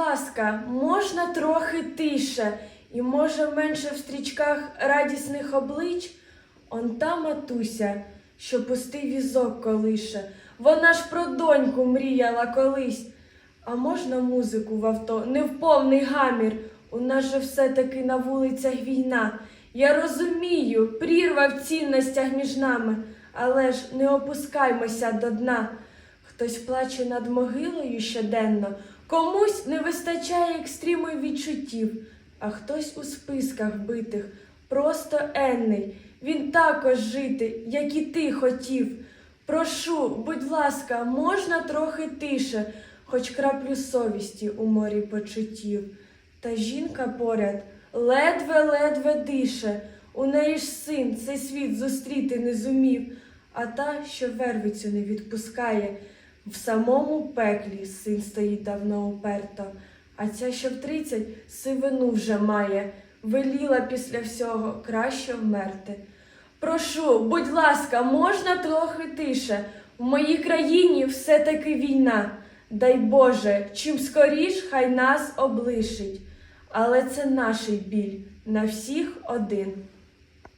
ласка, можна трохи тише, і може менше в стрічках радісних облич? Он та матуся, що пустий візок колише, вона ж про доньку мріяла колись. А можна музику в авто, не в повний гамір. У нас же все-таки на вулицях війна. Я розумію, прірва в цінностях між нами, але ж не опускаймося до дна. Хтось плаче над могилою щоденно, комусь не вистачає екстриму відчуттів, а хтось у списках битих, просто енний. Він також жити, як і ти хотів. Прошу, будь ласка, можна трохи тише, хоч краплю совісті у морі почуттів. Та жінка поряд ледве-ледве дише, у неї ж син цей світ зустріти не зумів, а та, що вервицю не відпускає, в самому пеклі син стоїть давно уперто, а ця, що в тридцять, сивину вже має, веліла після всього краще вмерти. Прошу, будь ласка, можна трохи тише. В моїй країні все-таки війна. Дай Боже, чим скоріш хай нас облишить. Але це наш біль на всіх один.